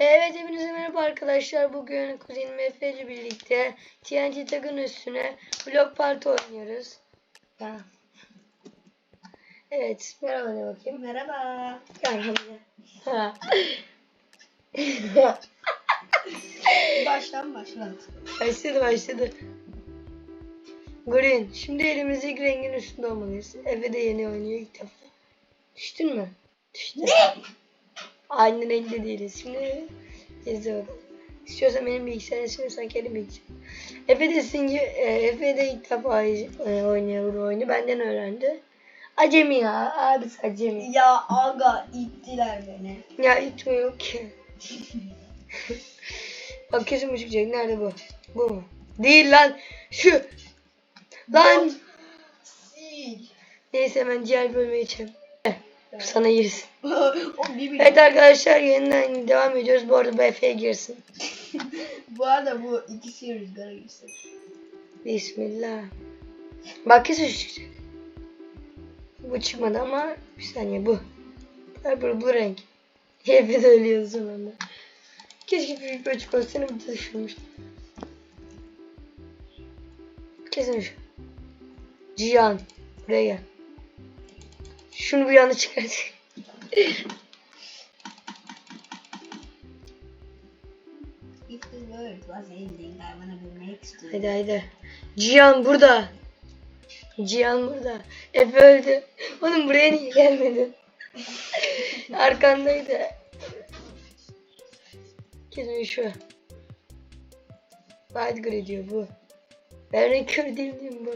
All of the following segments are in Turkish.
Evet hepinize merhaba arkadaşlar. Bugün kuzenim Efe ile birlikte TNT takın üstüne blok parti oynuyoruz. Ya. Evet merhaba ne bakayım. Merhaba. Merhaba. Ha. Baştan başlat. başladı başladı. Green. Şimdi elimizi ilk rengin üstünde olmalıyız. Efe de yeni oynuyor ilk defa. Düştün mü? Düştün. Ne? Aynı renkte değiliz. Şimdi bakalım. İstiyorsan benim bilgisayarı istiyorsan kendi bilgisayarı. Efe de, sinci, e, Efe de ilk defa e, oynuyor bu oyunu. Benden öğrendi. Acemi ya. Abisi acemi. Ya aga ittiler beni. Ya itmiyor ki. Bak kesin bu çıkacak. Nerede bu? Bu mu? Değil lan. Şu. Lan. Neyse ben diğer bölüme geçeyim. Sana girsin. Evet arkadaşlar yeniden devam ediyoruz. Bu arada bu Efe'ye girsin. Bu arada bu ikisi rüzgara girsin. Bismillah. Bak kesin şu çıkacak. Bu çıkmadı ama bir saniye bu. Bu, bu, bu renk. Efe de ölüyor sonunda. Keşke büyük bir açık olsaydı bir de düşürmüştüm. Kesin şu. Cihan. Buraya gel. Şunu bir yana çıkart. Haydi haydi. Cihan burada. Cihan burada. Efe öldü. Oğlum buraya niye gelmedin? Arkandaydı. Kesin şu. Badgri diyor bu. Ben renk kör değilim bu.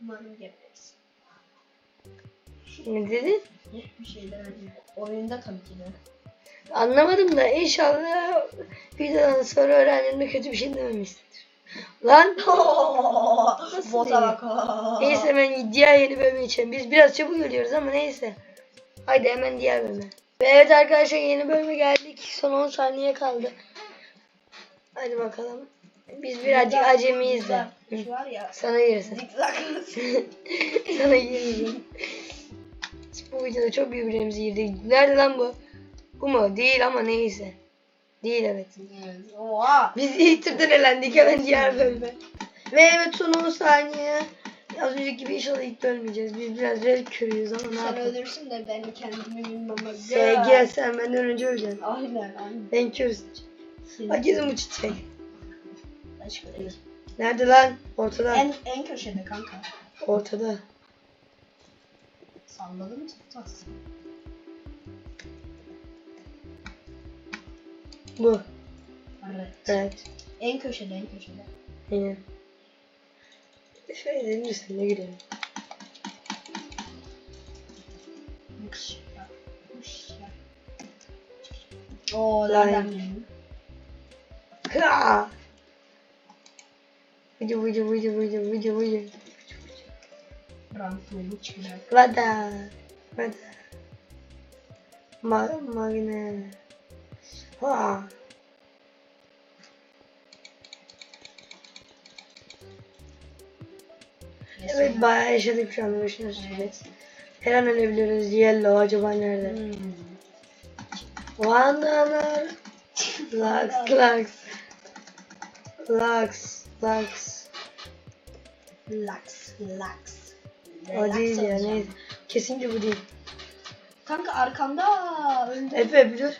Umarım gebersin. Ne dedin? Bir şeyler hani oyunda tabii ki de. Anlamadım da inşallah videodan sonra öğrendiğimde kötü bir şey dememişsindir. Lan Bota bak. Neyse ben diğer yeni bölüme geçelim. Biz biraz çabuk ölüyoruz ama neyse. Haydi hemen diğer bölüme. Ve evet arkadaşlar yeni bölüme geldik. Son 10 saniye kaldı. Hadi bakalım. Biz birazcık acemiyiz de. Şu var ya. Sana girsin. Zikzak. Sana girsin. Bu videoda çok birbirimizi girdik. Nerede lan bu? Bu mu? Değil ama neyse. Değil evet. Oha. Biz ilk turdan elendik hemen diğer bölüme. Ve evet son 10 saniye. Az önceki gibi inşallah ilk ölmeyeceğiz. Biz biraz red körüyüz ama ne Sen yapalım. ölürsün de ben kendimi bilmem. SG sen benden önce öleceksin. Aynen aynen. Ben körsün. Bak çiçek. Başka değil. Nerede lan? Ortada. En, en köşede kanka. Ortada. Salladım tutmaz. Bu. Evet. Evet. En köşede en köşede. Aynen. Şöyle dedim de sen de girelim. Mıkış. Mıkış. Oo nereden bildin? Hıa! Vıcı vıcı vıcı vıcı vıcı vıcı. Rampolu çıkacak. Vada. Vada. Ma magne. Ha. Evet bayağı yaşadık şu anda düşünüyorsun. Evet. Her an ölebiliriz. Yellow acaba nerede? Hmm. Wandalar. Lux, Lux. Lux, Lux. Lux, Lux. O değil ya neyse. Kesinlikle bu değil. Kanka arkanda önde. Efe dur.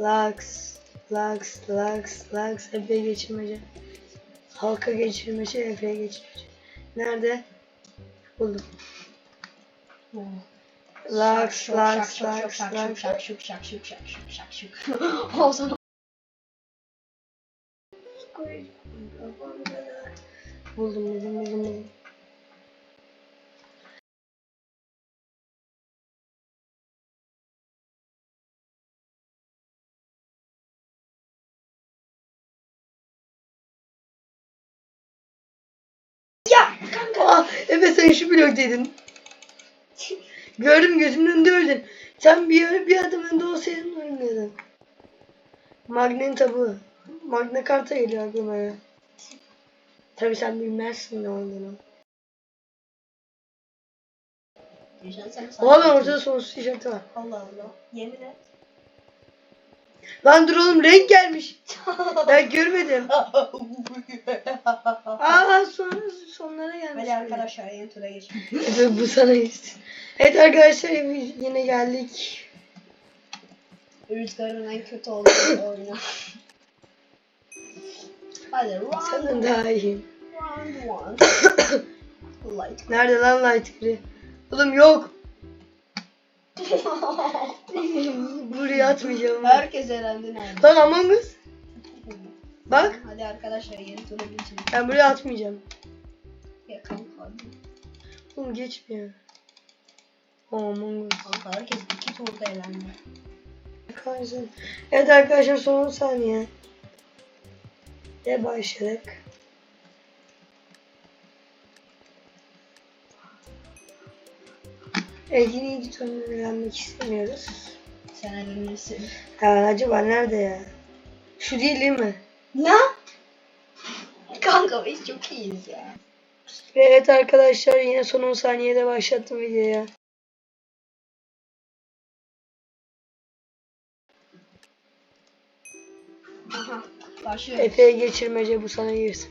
Lux, Lux, Lux, Lux. Efe geçirmece. Halka geçirmece, Efe'ye geçirmece. Nerede? Buldum. Oo. Lux, Lux, Lux, Lux. şak, şak, şak, şak, şak, şak, şak, şak. O sana Buldum, buldum, buldum, buldum. Efe sen şu bloktaydın. Gördüm gözümün önünde öldün. Sen bir, bir adım önde olsaydın ölmüyordun. Magnen bu. Magna karta geliyor aklıma ya. Tabi sen bilmezsin ne olduğunu. Lan ortada sonsuz tişörtü var. Allah Allah. Yemin et. Lan dur oğlum renk gelmiş. ben görmedim. Aa son, sonlara gelmiş. Hadi arkadaşlar yeni tura geçelim. Evet, bu sana geçti. Evet arkadaşlar yine geldik. Rüzgarın en kötü olduğu oyunu. Hadi round Senden daha iyi. round one. Light. Nerede lan light gri? Oğlum yok. Buraya atmayacağım. Herkes elendi nerede? Lan Among Us. Bak. Hadi arkadaşlar yeni tura geçelim. Ben buraya atmayacağım. Ya kanka hadi. Oğlum geçmiyor. Among Us. Kanka herkes iki turda elendi. Kahretsin. Evet arkadaşlar son 10 saniye. Ve başladık. Elgin editörünü öğrenmek istemiyoruz. Sen elindesin. Ha, acaba nerede ya? Şu değil değil mi? Ne? Kanka biz çok iyiyiz ya. Ve evet arkadaşlar yine son 10 saniyede başlattım videoya. Aha. Başlıyoruz. Efe'ye geçirmece bu sana girsin.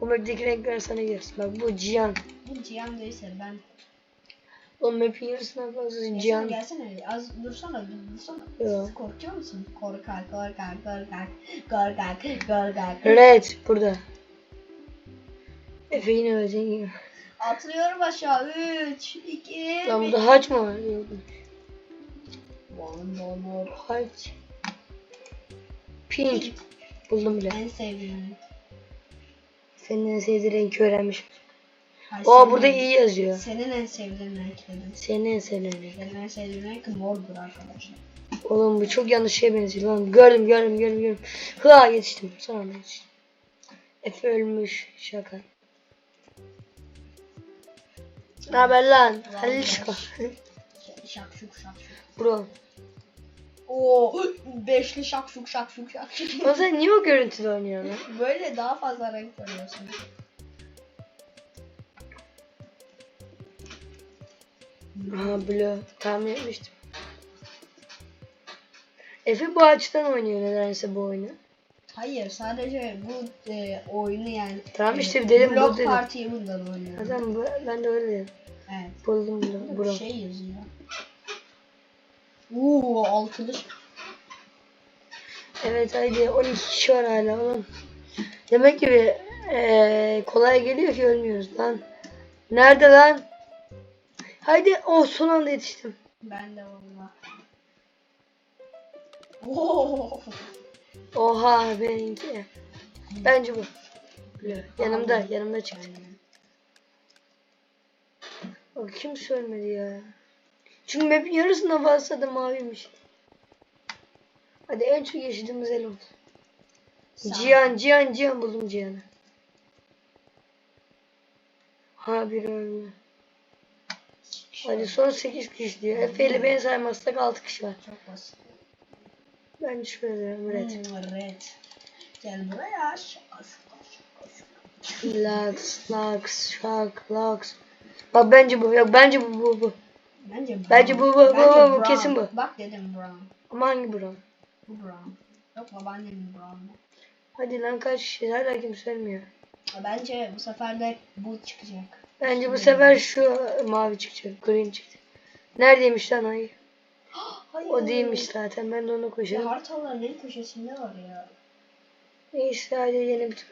Bu map'teki renkler sana girsin. Bak bu Cihan. Bu Cihan değilse ben. O map'in yarısından fazlası Gelsene Cihan. gelsene. Az dursana dur- dursana. Yok. Korkuyor musun? Korkak korkak korkak korkak korkak. Red burada. Efe yine ölecek gibi. Atlıyorum aşağı. 3, 2, Lan burada haç mı var? Yok. Bandana. Haç. Pink. Buldum bile. En sevdiğim. Senin en sevdiğin renki öğrenmiş. Ay, Aa burada iyi yazıyor. Senin en sevdiğin renk dedim. Senin en sevdiğin renk. Benim en sevdiğim renk mordur arkadaşlar. Oğlum bu çok yanlış şeye benziyor lan. Gördüm gördüm gördüm gördüm. Hıa yetiştim. Sonra yetiştim. Efe ölmüş. Şaka. Ne haber lan? Halil Şaka. Şakşuk şakşuk. Bro. Oo, beşli şakşuk şakşuk şakşuk. O sen niye o görüntüde oynuyorsun? Böyle daha fazla renk görüyorsun. Aha blue. Tahmin etmiştim. Efe bu açıdan oynuyor nedense bu oyunu. Hayır sadece bu e, oyunu yani. Tamam e, işte dedim, bu dedim. Party bundan oynuyor. Zaten bu, ben de öyle dedim. Evet. Buldum bunu. Bir şey yazıyor. Uuu altılı. Evet haydi 12 kişi var hala oğlum. Demek ki eee, kolay geliyor ki ölmüyoruz lan. Nerede lan? Haydi oh son anda yetiştim. Ben de valla. Oha benimki. Bence bu. Yanımda yanımda çıktı. O kim söylemedi ya? Çünkü map'in yarısından fazlası da maviymiş. Hadi en çok yaşadığımız el oldu. Cihan, Cihan, Cihan buldum Cihan'ı. Ha bir öldü. Hadi son 8 kişi diyor. Efe ile beni saymazsak 6 kişi var. Çok basit. Ben şöyle diyorum. Red. Hmm, red. Gel buraya. Lux, Lux, Shark, Lux. Bak bence bu. Yok bence bu bu bu. Bence brown. Bence bu, bu, bu, bu, bu, brown. kesin bu. Bak dedim brown. Ama hangi bro? Bu brown. Yok babaannemin brown. Hadi lan kaç kişi? Hala kim söylemiyor. Bence bu sefer de bu çıkacak. Bence bu sefer şu mavi çıkacak. Green çıktı. Neredeymiş lan ay? Hayır. O değilmiş zaten. Ben de Ya koşarım. haritaların en köşesinde var ya. Neyse hadi yeni bir tur.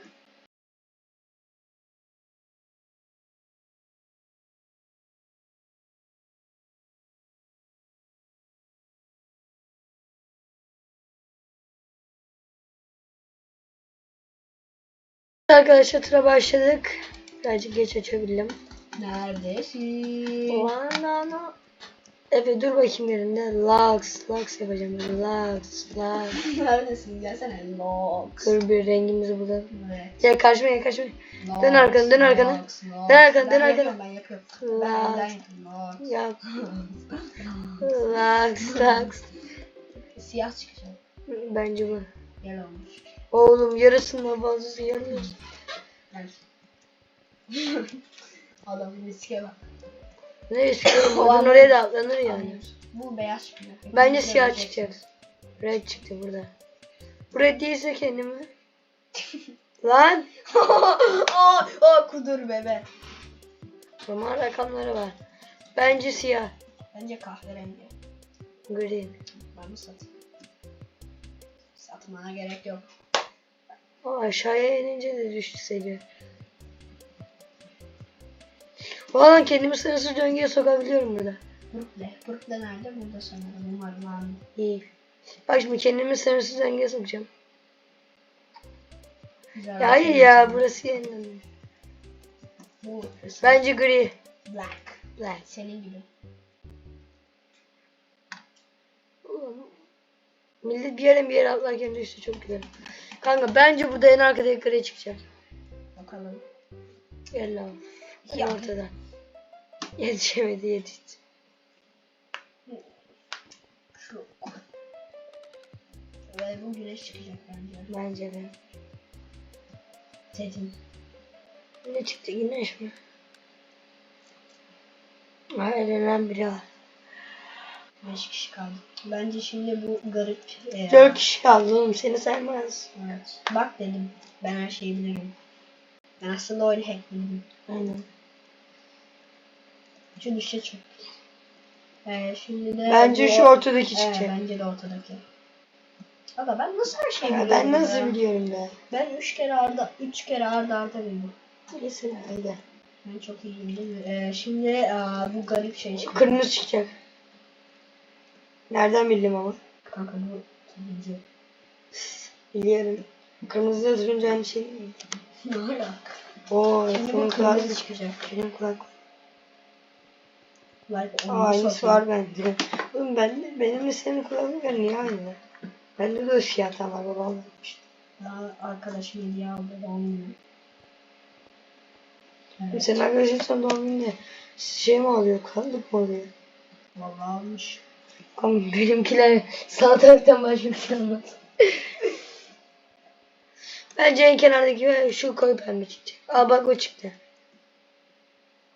Arkadaşlar tura başladık. Birazcık geç açabildim. Neredesin? Banana. Evet dur bakayım yerinde. Lux, Lux yapacağım. Lux, Lux. Neredesin? Gelsene. Lox. Dur bir rengimizi bulalım. Evet. Gel karşıma gel karşıma. Lox, Dön arkanı, dön arkanı. Lox, Lox. Dön arkanı, dön arkanı. Ben yapıyorum. Ben yapıyorum. Lox. Yap. Lux, Lux. Siyah çıkacak. Bence bu. Gel olmuş. Oğlum yarısından fazlası yanıyor. Gel. Adamın riske bak. Neresi oğlum? Buradan oraya da atlanır yani. Bu beyaz çıkacak. Bence siyah çıkacak. Red çıktı burada. Bu red değilse kendimi. Lan. Aa, aa kudur bebe. Roman rakamları var. Bence siyah. Bence kahverengi. Green. Ben mi satayım? Satmana gerek yok. O aşağıya inince de düştü seviye. Valla kendimi sınırsız döngüye sokabiliyorum burada. Brooklyn. Brooklyn nerede? Burada sanırım. Umarım abi. İyi. Bak şimdi kendimi sınırsız döngüye sokacağım. Güzel Ya hayır ya burası yeniden. Bu Bence gri. black. Black. Senin gibi. Millet bir yere bir yere atlarken düştü çok güzel. Kanka bence burada en arkada yukarıya çıkacak. Bakalım. Gel lan. Ya. ortada. Yetişemedi yetişti. Şu. Ve bu güneş çıkacak bence. Bence de. Dedim. Ne çıktı güneş mi? Hayır lan biri var. 5 kişi kaldı. Bence şimdi bu garip. e, kişi kaldı oğlum seni saymaz. Evet. Bak dedim. Ben her şeyi bilirim. Ben aslında oyunu hackledim. Aynen. Şu düşe çok. Ee, şimdi de Bence bu- şu ortadaki Evet, çıkacak. bence de ortadaki. Aga ben nasıl her şeyi biliyorum ben nasıl ya? biliyorum be? Ben üç kere arda, üç kere arda arda bildim. Neyse hadi. Ben çok iyiyim değil mi? Ee, şimdi aa, bu garip şey çıktı. Kırmızı çıkacak. Nereden bildim ama? Kanka bu turuncu. Biliyorum. Kırmızı turuncu aynı şey değil mi? Ne alaka? Oo, Şimdi bu kırmızı çıkacak. Benim kulak. Like Aynısı var bende. Oğlum ben de, benim de senin kulaklıklar niye aynı? Bende de fiyatlar var babam. Daha arkadaşım hediye aldı doğum günü. Evet. Senin arkadaşın son doğum gününde şey mi alıyor? Kulaklık mı alıyor? Vallahi almış. Ama benimkiler sağ taraftan başka bir şey almaz. Bence en kenardaki şu koyu pembe çıkacak. Aa bak o çıktı.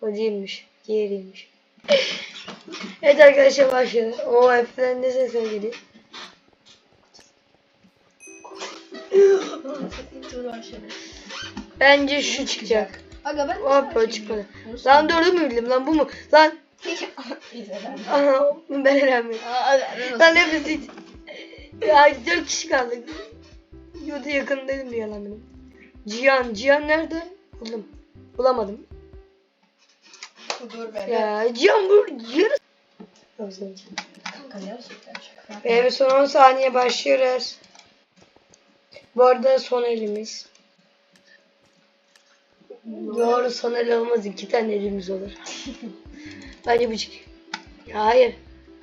O değilmiş. Diğeriymiş. Evet arkadaşlar başlayalım. O F'den ne sesler geliyor? Başladı. Bence şu çıkacak. Aga ben Hop o çıkmadı. Lan doğru mu bildim lan bu mu? Lan aha ben elenmedim. Lan ne basit. Ya dört kişi kaldık. Yoda yakın dedim bir yalan benim. Cihan, Cihan nerede? Buldum. Bulamadım. Dur be. Ya bu yarısı. Kanka gerçekten şaka. Evet son 10 saniye başlıyoruz. Bu arada son elimiz. Doğru son el olmaz. iki tane elimiz olur. Bence bu çık. Hayır.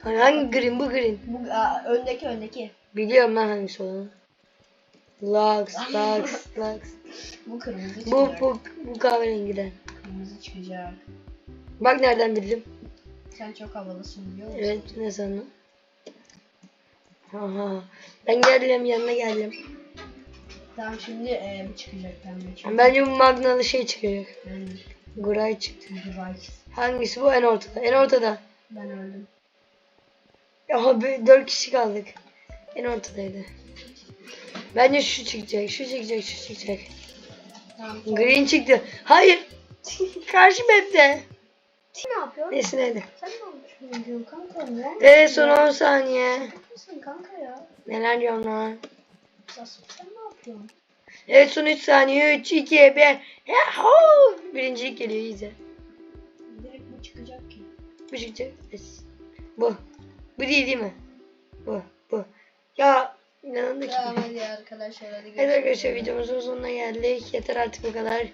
Hangi green bu green? Bu aa, öndeki öndeki. Biliyorum ben hangisi olduğunu. Lux, Lux, Lux. Bu kırmızı çıkacak. Bu, bu, kahverengiden. Kırmızı çıkacak. Bak nereden bildim. Sen çok havalısın biliyor musun? Evet ne sandın? Aha. Ben geldim yanına geldim. Tamam şimdi e, bu çıkacak pembe çıkacak. Bence bu magnalı şey çıkacak. Ben Guray çıktı. device. Hangisi bu en ortada? En ortada. Ben öldüm. Be, dört kişi kaldık. En ortadaydı. Bence şu çıkacak, şu çıkacak, şu çıkacak. Tamam. Green çıktı. Hayır. Karşı map'te. Ne yapıyorsun? Neyse neydi. Sen ne yapıyorsun kanka? Ne Evet son 10 saniye. yapıyorsun kanka ya? Neler diyorsun lan? Sen ne yapıyorsun? Evet son 3 saniye. 3, 2, 1. Yahoo! Birincilik geliyor iyice. Direkt bu çıkacak ki. Bu çıkacak. Yes. Bu. Bu değil değil mi? Bu. Bu. Ya inanılmaz ki. Tamam hadi arkadaşlar hadi Evet arkadaşlar videomuzun sonuna geldik. Yeter artık bu kadar.